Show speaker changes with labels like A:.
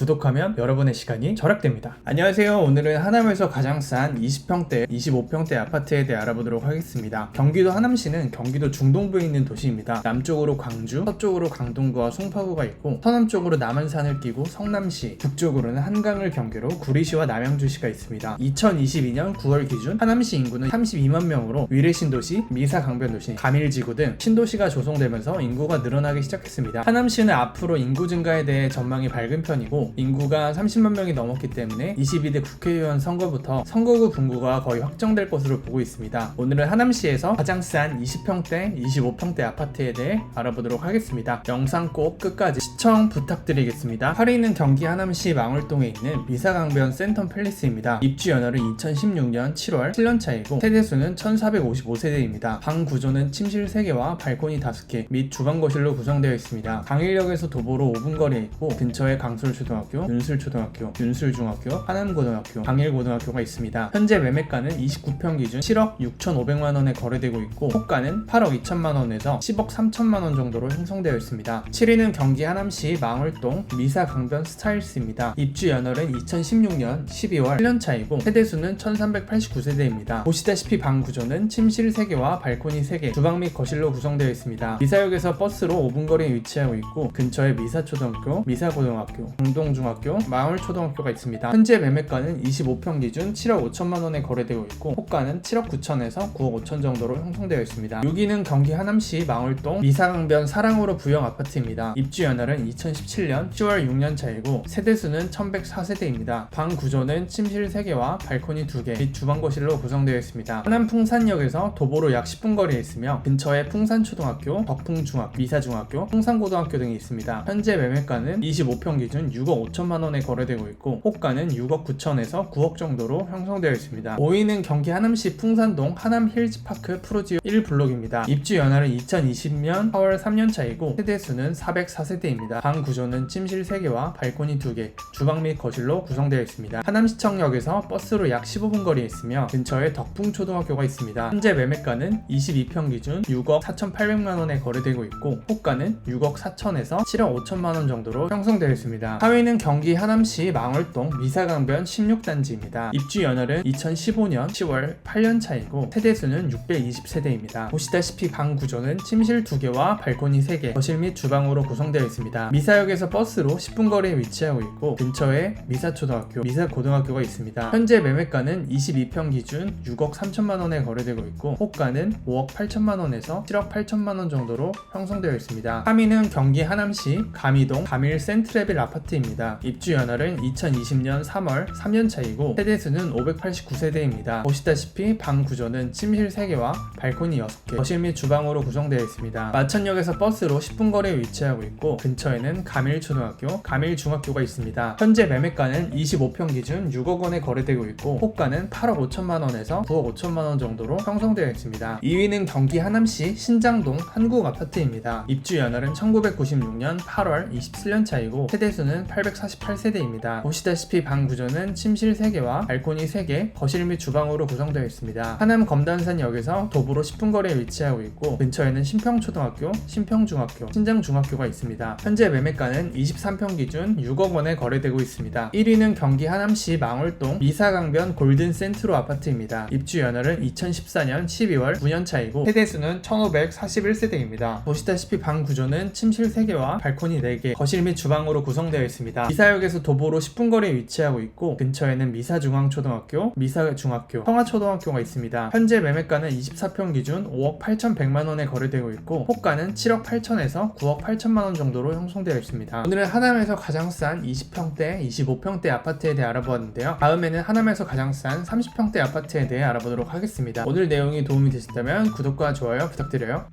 A: 구독하면 여러분의 시간이 절약됩니다. 안녕하세요. 오늘은 하남에서 가장 싼 20평대, 25평대 아파트에 대해 알아보도록 하겠습니다. 경기도 하남시는 경기도 중동부에 있는 도시입니다. 남쪽으로 광주, 서쪽으로 강동구와 송파구가 있고 서남쪽으로 남한산을 끼고 성남시, 북쪽으로는 한강을 경계로 구리시와 남양주시가 있습니다. 2022년 9월 기준 하남시 인구는 32만 명으로 위례신도시, 미사강변도시, 가밀지구 등 신도시가 조성되면서 인구가 늘어나기 시작했습니다. 하남시는 앞으로 인구 증가에 대해 전망이 밝은 편이고 인구가 30만 명이 넘었기 때문에 22대 국회의원 선거부터 선거구 분구가 거의 확정될 것으로 보고 있습니다. 오늘은 하남시에서 가장 싼 20평대, 25평대 아파트에 대해 알아보도록 하겠습니다. 영상 꼭 끝까지 시청 부탁드리겠습니다. 8위는 경기 하남시 망월동에 있는 미사강변 센텀 팰리스입니다. 입주 연월은 2016년 7월 7년 차이고 세대수는 1455세대입니다. 방 구조는 침실 3개와 발코니 5개 및 주방 거실로 구성되어 있습니다. 강일역에서 도보로 5분 거리에 있고 근처에 강솔 초등학교, 윤술초등학교, 윤술중학교, 하남 고등학교, 강일고등학교가 있습니다. 현재 매매가는 29평 기준 7억 6,500만 원에 거래되고 있고 호가는 8억 2천만 원에서 10억 3천만 원 정도로 형성되어 있습니다. 7위는 경기 하남시 망월동 미사 강변 스타일스입니다. 입주 연월은 2016년 12월 1년 차이고 세대수는 1389세대입니다. 보시다시피 방 구조는 침실 3개와 발코니 3개, 주방 및 거실로 구성되어 있습니다. 미사역에서 버스로 5분 거리에 위치하고 있고 근처에 미사초등학교, 미사고등학교, 공동 중학교, 마을초등학교가 있습니다. 현재 매매가는 25평 기준 7억 5천만 원에 거래되고 있고 호가는 7억 9천에서 9억 5천 정도로 형성되어 있습니다. 6위는 경기 하남시 망월동 미사강변 사랑으로 부영 아파트입니다. 입주 연월은 2017년 10월 6년 차이고 세대수는 1104세대입니다. 방 구조는 침실 3개와 발코니 2개 및 주방 거실로 구성되어 있습니다. 하남 풍산역에서 도보로 약 10분 거리에 있으며 근처에 풍산초등학교, 덕풍중학교, 미사중학교, 풍산고등학교 등이 있습니다. 현재 매매가는 25평 기준 6억 5천만 원에 거래되고 있고 호가는 6억 9천에서 9억 정도로 형성되어 있습니다. 5위는 경기 하남시 풍산동 하남 힐즈파크 프로지오 1블록입니다. 입주 연월은 2020년 4월 3년 차이고 세대수는 404세대입니다. 방 구조는 침실 3개와 발코니 2개, 주방 및 거실로 구성되어 있습니다. 하남시청역에서 버스로 약 15분 거리에 있으며 근처에 덕풍초등학교가 있습니다. 현재 매매가는 22평 기준 6억 4,800만 원에 거래되고 있고 호가는 6억 4천에서 7억 5천만 원 정도로 형성되어 있습니다. 하위는 경기 하남시 망월동 미사강변 16단지입니다. 입주 연월은 2015년 10월 8년 차이고 세대수는 620세대입니다. 보시다시피 방 구조는 침실 2개와 발코니 3개, 거실 및 주방으로 구성되어 있습니다. 미사역에서 버스로 10분 거리에 위치하고 있고 근처에 미사초등학교, 미사고등학교가 있습니다. 현재 매매가는 22평 기준 6억 3천만 원에 거래되고 있고 호가는 5억 8천만 원에서 7억 8천만 원 정도로 형성되어 있습니다. 3위는 경기 하남시 가미동 가밀 센트레빌 아파트입니다. 입주 연월은 2020년 3월 3년 차이고 세대수는 589세대입니다. 보시다시피 방 구조는 침실 3개와 발코니 6개, 거실 및 주방으로 구성되어 있습니다. 마천역에서 버스로 10분 거리에 위치하고 있고 근처에는 가밀초등학교, 가밀중학교가 있습니다. 현재 매매가는 25평 기준 6억 원에 거래되고 있고 호가는 8억 5천만 원에서 9억 5천만 원 정도로 형성되어 있습니다. 2위는 경기 하남시 신장동 한국 아파트입니다. 입주 연월은 1996년 8월 27년 차이고 세대수는 848세대입니다. 보시다시피 방 구조는 침실 3개와 발코니 3개, 거실 및 주방으로 구성되어 있습니다. 하남 검단산역에서 도보로 10분 거리에 위치하고 있고 근처에는 신평초등학교, 신평중학교, 신장중학교가 있습니다. 현재 매매가는 23평 기준 6억 원에 거래되고 있습니다. 1위는 경기 하남시 망월동 미사강변 골든 센트로 아파트입니다. 입주 연월은 2014년 12월 9년 차이고 세대수는 1541세대입니다. 보시다시피 방 구조는 침실 3개와 발코니 4개, 거실 및 주방으로 구성되어 있습니다. 미사역에서 도보로 10분 거리에 위치하고 있고 근처에는 미사중앙초등학교, 미사중학교, 성화초등학교가 있습니다. 현재 매매가는 24평 기준 5억 8,100만 원에 거래되고 있고 호가는 7억 8천에서 9억 8천만 원 정도로 형성되어 있습니다. 오늘은 하남에서 가장 싼 20평대, 25평대 아파트에 대해 알아보았는데요. 다음에는 하남에서 가장 싼 30평대 아파트에 대해 알아보도록 하겠습니다. 오늘 내용이 도움이 되셨다면 구독과 좋아요 부탁드려요.